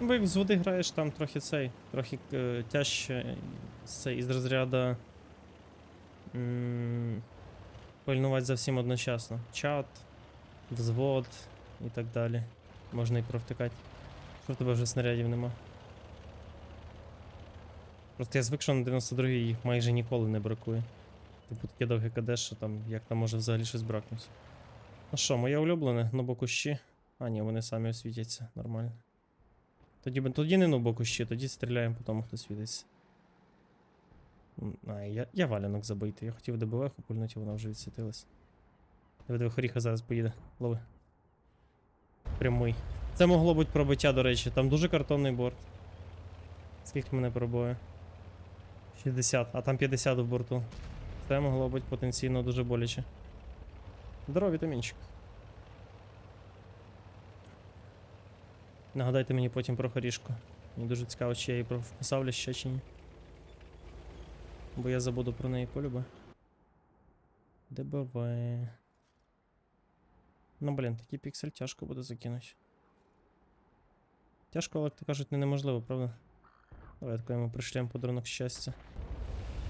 Бо як з води граєш, там трохи цей, трохи е, тяжче цей із розряду пильнувати за всім одночасно. Чат, взвод і так далі. Можна і провтикати. Що в тебе вже снарядів нема. Просто я звик, що на 92 їх майже ніколи не бракує. Типу довге КД, що там як там може взагалі щось бракнути. Ну що, моє улюблене, нобокущі. А, ні, вони самі освітяться, нормально. Тоді, тоді не нобокущі, тоді стріляємо по тому, хто світиться. А, я, я валянок забити. Я хотів ДБВ пульнути, вона вже відсвітилась. Диви, хоріха зараз поїде. Лови. Прямий. Це могло бути пробиття, до речі. Там дуже картонний борт. Скільки мене пробує? 60, а там 50 в борту. Це могло бути потенційно дуже боляче. Здорово, вітамінчик. Нагадайте мені потім про хорішку. Мені дуже цікаво, чи я її вписав ще чи ні. Бо я забуду про неї полюбе. ДБВ. Ну, блін, такий піксель тяжко буде закинути. Тяжко, але, то кажуть, не неможливо, правда? Давай тако йому пришлем подарунок щастя.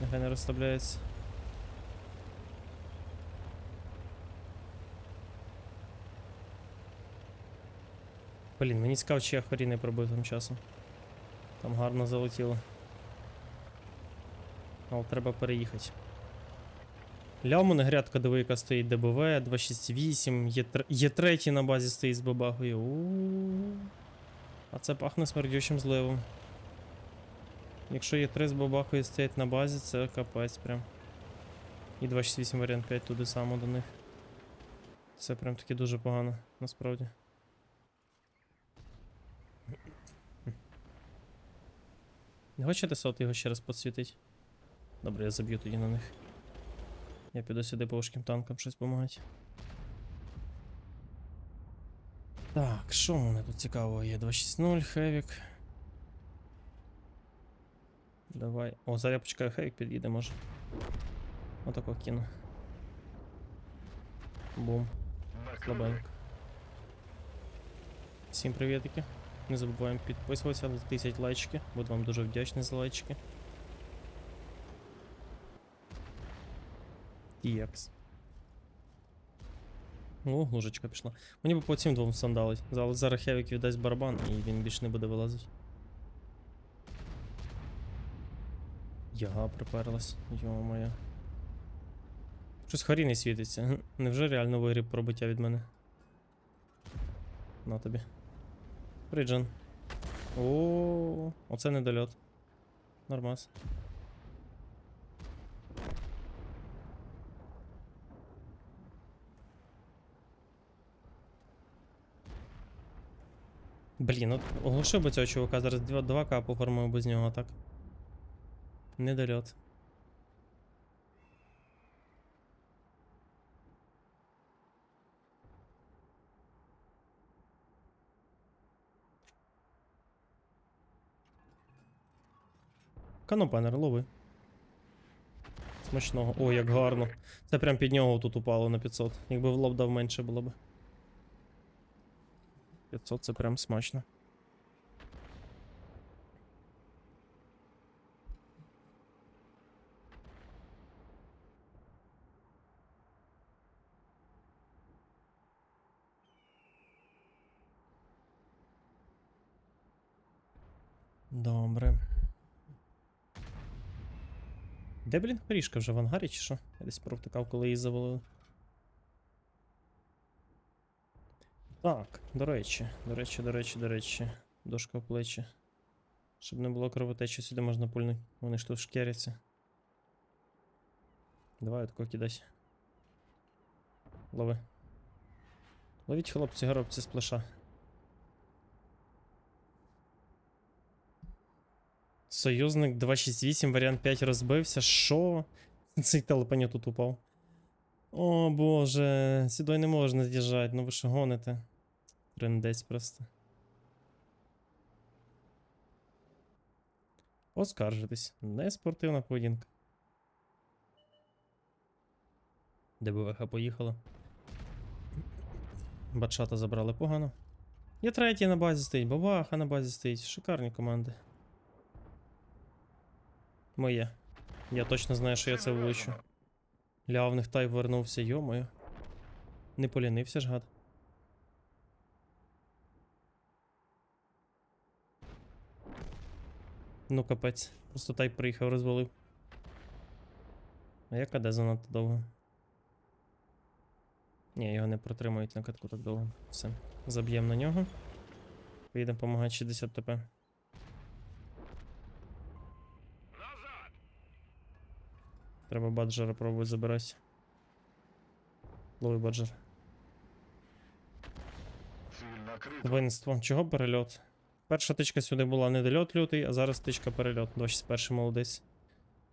Нехай не розставляється. Блін, мені цікаво, чи я хорі не пробив тим часом. Там гарно залетіло. Але треба переїхати. Лямони грядка диви, яка стоїть ДБВ, 268, є, є третій на базі стоїть з бабахою. у А це пахне смердючим зливом. Якщо є 3 з бабахою стоять на базі, це капець прям. І 268 варіант 5 туди само до них. Це прям таки дуже погано, насправді. Не хочете сот його ще раз підсвітить? Добре, я заб'ю тоді на них. Я піду сюди по важким танкам щось допомагати. Так, що у мене тут цікавого є? 260 Хевік. Давай. О, зараз я почекаю, Хевік під'їде, може. Отако кину. Бум. Слабенько. Всім привітики. Не забуваємо підписуватися, тисять лайчики. Буду вам дуже вдячний за лайчики. TX. О, лужечка пішла. Мені б по цим двом сандалить. Але зараз Хевік віддасть барабан і він більше не буде вилазити. Яга приперлась, йо моя. Щось не світиться. Невже реально вигріб пробиття від мене? На тобі. Приджен. О, оце недольот. Нормас. Блін, от оглушив би цього чувака, зараз 2к поформив без нього, так. Недольот. Канопенер, лови. Смачного. О, як гарно. Це прям під нього тут упало на 500. Якби в лоб дав менше було б. 500 це прям смачно. Добре. Де, блін, горішка вже в ангарі чи що? Я десь провтикав, коли її завалили. Так, до речі, до речі, до речі, до речі. Дошка в плечі. Щоб не було кровотечі, сюди можна пульнути. Вони ж тут шкеряться. Давай отако кидайся. Лови. Ловіть, хлопці, горобці з плеша. Союзник 268, варіант 5 розбився. Що? Цей телепаня тут упав. О боже, сюди не можна з'їжджати, ну ви що гоните? Трендець просто. Оскаржитись. Не спортивна поведінка. ДБВХ поїхала. Батшата забрали погано. Є третій на базі стоїть, бабаха на базі стоїть. Шикарні команди. Моє. Я точно знаю, що я це влучу. Ля, в них тай вернувся, йомою. Не полінився ж гад. Ну капець. Просто тай приїхав, розвалив. А як АД занадто довго? Ні, його не протримують на катку так довго. Все. Заб'ємо на нього. Поїдемо допомагати 60 ТП. Треба баджера пробувати забирати. Лови баджер. Воїнство. Чого перельот? Перша тичка сюди була недольот лютий, а зараз тичка перельот. 21 молодець.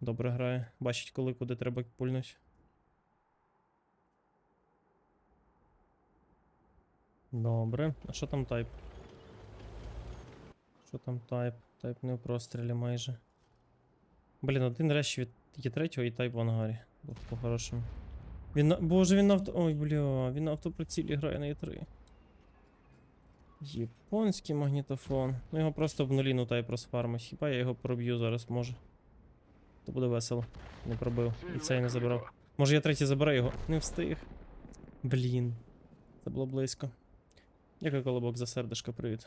Добре грає. Бачить, коли куди треба пульнуть. Добре. А що там тайп? Що там тайп? Тайп не в прострілі майже. Блін, один рещ від є третього і тайп в ангарі. Бо По-хорошому. Він на... Боже, він на авто. Ой, бля, він на автоприцілі грає на Е3. Японський магнітофон. Ну його просто в нулі ну та й просфармить. Хіба я його проб'ю зараз може. То буде весело. Не пробив. І цей не забрав. Може я третій заберу його. Не встиг. Блін. Це було близько. Дякую, колобок, за сердешко, привіт.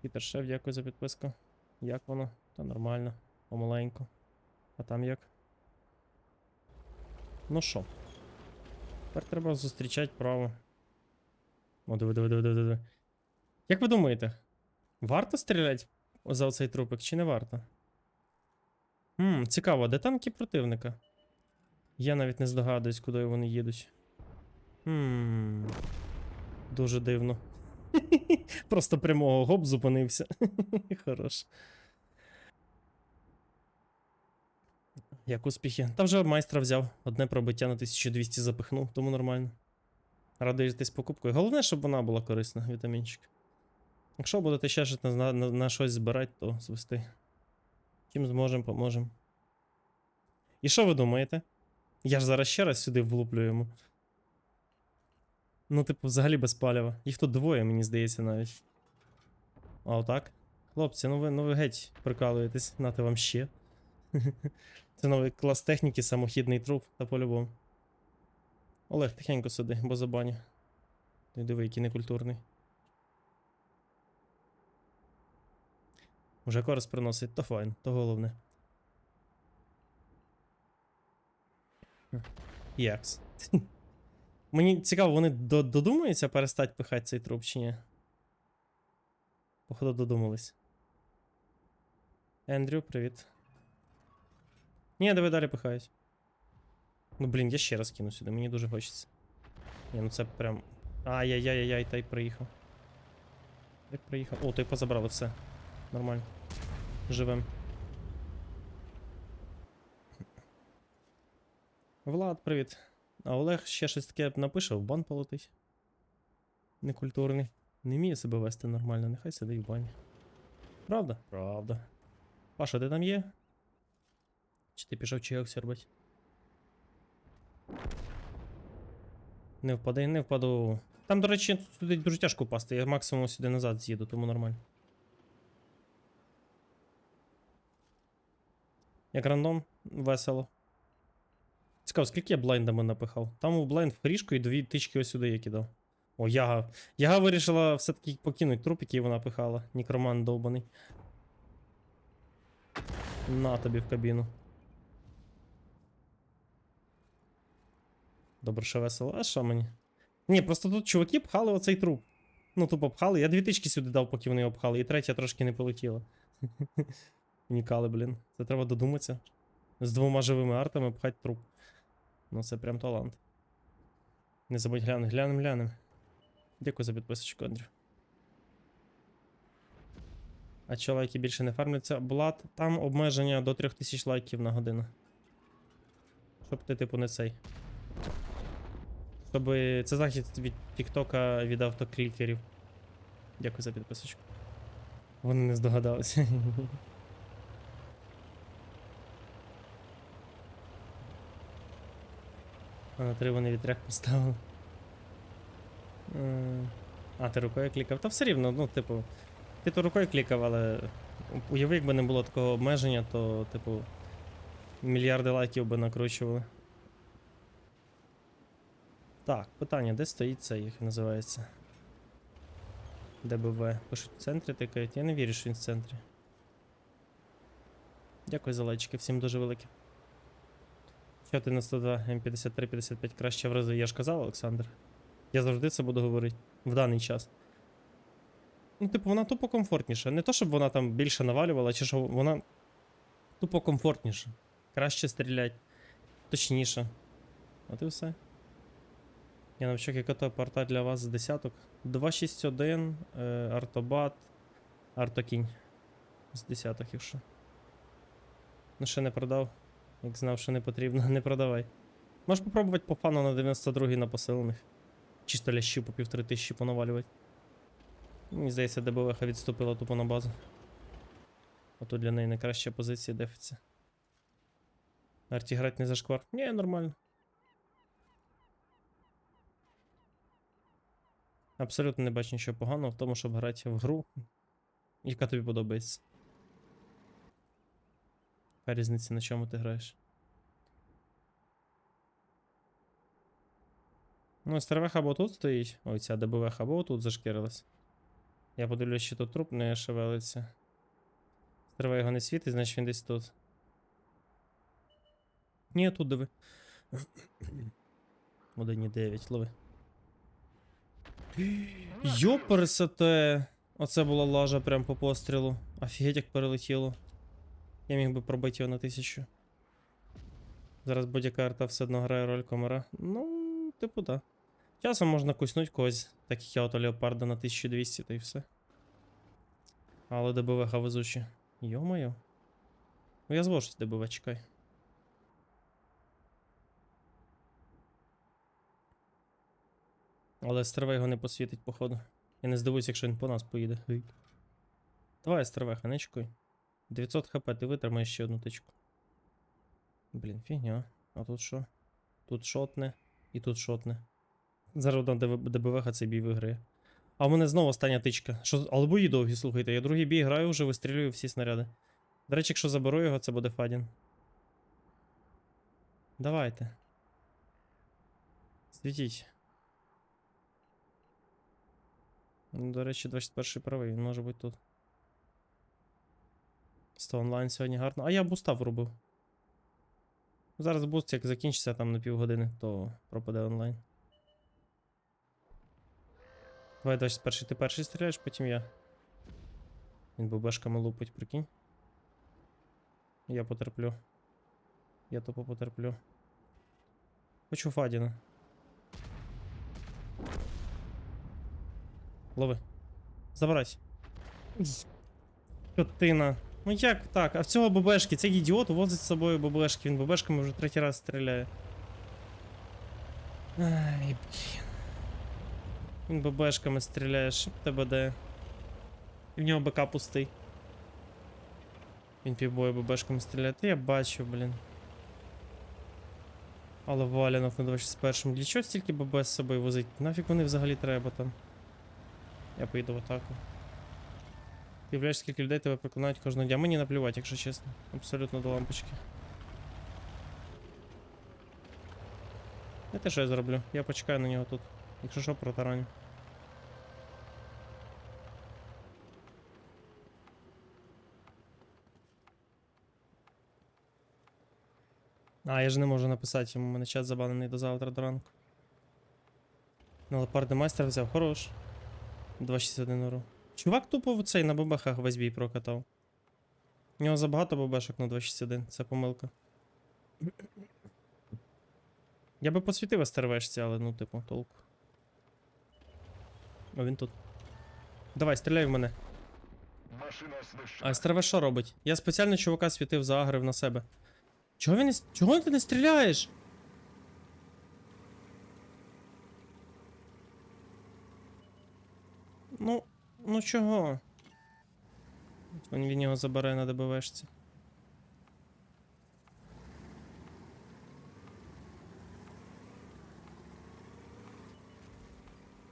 Пітер Шеф, дякую за підписку. Як воно? Та нормально. Помаленьку. А там як? Ну що? Тепер треба зустрічати право. О, диви, диви, диви, диви. Як ви думаєте, варто стріляти за оцей трупик чи не варто? Хм, цікаво, де танки противника? Я навіть не здогадуюсь, куди вони їдуть. Хм. Дуже дивно. Просто прямого гоп зупинився. Хорош. Як успіхи? Та вже майстра взяв. Одне пробиття на 1200 запихнув, тому нормально. Радуєтесь покупкою. Головне, щоб вона була корисна, вітамінчик. Якщо будете ще щось на, на, на щось збирати, то звести. Чим зможемо, поможемо. І що ви думаєте? Я ж зараз ще раз сюди влуплю йому. Ну, типу, взагалі без палива. Їх тут двоє, мені здається, навіть. А отак? Хлопці, ну ви, ну ви геть прикалуєтесь, нате вам ще. Це новий клас техніки, самохідний труп, та по-любому. Олег, тихенько сиди, бо забаню. Ти диви, який некультурний. Уже користь приносить, то файн, то головне. Якс. Мені цікаво, вони до- додумаються перестати пихати цей труп чи ні? Походу додумались. Ендрю, привіт. Ні, давай далі пихають. Ну блін, я ще раз кину сюди, мені дуже хочеться. Ні, ну це прям. Ай-яй-яй-яй, той приїхав. Той приїхав. О, той позабрали все. Нормально. Живем. Влад, привіт. А Олег ще щось таке напише, в бан полетить. Некультурний. Не вміє себе вести нормально, нехай сидить в бані. Правда? Правда. Паша, ти там є? Чи ти пішов чайок сьорбать? Не впадай, не впаду. Там, до речі, туди дуже тяжко впасти. Я максимум сюди назад з'їду, тому нормально. Як рандом, весело. Цікаво, скільки я блайндами напихав? Там у блайнд в хрішку і дві тички ось сюди я кидав. О, яга. Яга вирішила все-таки покинути труп, який вона пихала. Нікроман довбаний. На тобі в кабіну. Добре, що весело. А що мені? Ні, просто тут чуваки пхали оцей труп. Ну, тупо пхали. Я дві тички сюди дав, поки вони його пхали, і третя трошки не полетіла. Унікали, блін. Це треба додуматися. З двома живими артами пхать труп. Ну, це прям талант. Не забудь глянути, глянем, глянем. Дякую за підписочку, Андрю. А чо лайки більше не фармляться? Блад, там обмеження до 3000 лайків на годину. Щоб ти, типу, не цей. Щоб це захист від Тіктока від автоклікерів. Дякую за підписочку. Вони не здогадалися. А на три вони вітряк поставили. Е, А, ти рукою клікав? Та все рівно, ну, типу, ти то рукою клікав, але уяви, якби не було такого обмеження, то, типу, мільярди лайків би накручували. Так, питання, де стоїть це, як називається? ДБВ. Пишуть в центрі тикають. Я не вірю, що він в центрі. Дякую за лайчики, всім дуже велике. Що ти на 102 М53-55 краще в рази? Я ж казав, Олександр. Я завжди це буду говорити в даний час. Ну, типу, вона тупо комфортніша. Не то, щоб вона там більше навалювала, чи що вона тупо комфортніша. Краще стрілять, точніше. От і все. Я навчок яка порта для вас з десяток. 261, е, артобат, артокінь. З десяток, якщо. Ну, ще не продав. Як знав, що не потрібно, не продавай. Можеш попробувати по фану на 92 на посилених. Чисто лящів по півтори тисячі понавалювати. Мені здається, ДБВХ відступила тупо на базу. Ото для неї найкраща позиція дефиться. Арті грати не зашквар. Ні, нормально. Абсолютно не бачу нічого поганого в тому, щоб грати в гру, яка тобі подобається. Яка різниця на чому ти граєш? Ну, стервеха або тут стоїть. Ой, ця ДБВХ або тут зашкірилась. Я подивлюсь, що тут труп не шевелиться. Стерва його не світить, значить він десь тут. Ні, тут диви. 1,9, лови. Йоперсете! Оце була лажа прям по пострілу. Офігеть, як перелетіло. Я міг би пробити його на тисячу. Зараз будь-яка арта все одно грає роль комара. Ну, типу, да. Часом можна куснуть когось, так як я ото леопарда на 1200, та й все. Але ДБВ везучі. Йо-моє. Ну я звожусь ДБВ, чекай. Але стерва його не посвітить, походу. Я не здивуюсь, якщо він по нас поїде. Давай, стервеха, не чекай. 900 хп, ти витримаєш ще одну тичку. Блін, фігня. А тут що? Тут шотне і тут шотне. Зараз одна ДБВХ цей бій виграє. А в мене знову остання тичка. Що, але бої довгі, слухайте. Я другий бій граю вже вистрілюю всі снаряди. До речі, якщо заберу його, це буде Фадін. Давайте. Світіть. Ну, До речі, 21 правий, він може бути тут. 100 онлайн сьогодні гарно. А я буста врубив. Зараз буст, як закінчиться там на півгодини, то пропаде онлайн. Давай 21 ти перший стріляєш, потім я. Він бабешками лупить, прикинь. Я потерплю. Я тупо потерплю. Хочу Фадіна. Лови. Забирайся. Скотина. Ну як так? А в цього бабешки, цей ідіот возить з собою бабешки, він бабешками вже третій раз стріляє. Ай, блін. Він бабешками стріляє, що тебе де. І в нього БК пустий. Він півбою бабешками стріляє. Та я бачу, блін. Але Валянов на 21 Для чого стільки ББ з собою возить? Нафіг вони взагалі треба там? Я поїду в атаку. Ти уявляєш, скільки людей тебе проконають кожного дня. Мені наплювати, якщо чесно. Абсолютно до лампочки. Я те, що я зроблю. Я почекаю на нього тут. Якщо що, протараню. А, я ж не можу написати йому, у мене чат забанений до завтра до ранку. На лепарди майстер взяв, хорош. 261 уру. Чувак тупо цей на бабахах весь бій прокатав. У нього забагато бабешок на 261, це помилка. Я би посвітив СТРВшці, але ну, типу, толку. О, він тут. Давай, стріляй в мене. А СТРВ що робить? Я спеціально чувака світив, заагрив на себе. Чого він не. Чого ти не стріляєш? Ну чого? Він від нього забере на ДБВшці.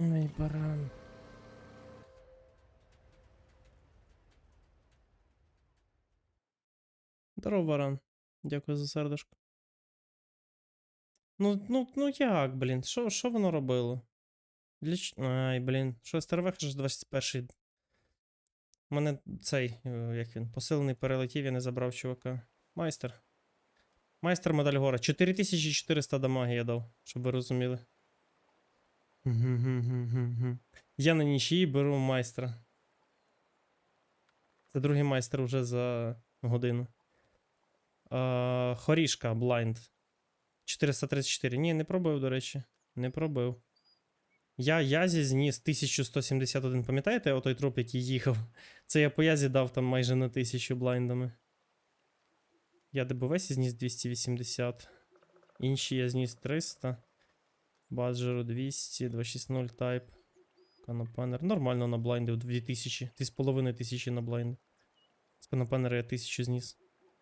Ой, баран. Здорово, баран. Дякую за сердечко. Ну, ну, ну як, блін? Що воно робило? Для. Ай, блін. Що СТРВ ж 21 У мене цей, е, як він, посилений перелетів, я не забрав чувака. Майстер. Майстер медаль гора. 4400 дамаги я дав, щоб ви розуміли. Я на нічиї беру майстра. Це другий майстер уже за годину. А, хорішка, блайнд. 434. Ні, не пробив, до речі. Не пробив. Я Язі зніс 1171. Пам'ятаєте отой труп, який їхав? Це я по Язі дав там майже на 1000 блайндами. Я ДБВСі зніс 280. Інші я зніс 300. Баджеру 200, 260 тайп. Канопанер. Нормально на блайнди 2000. 2500 на блайнди. З канопанера я 1000 зніс.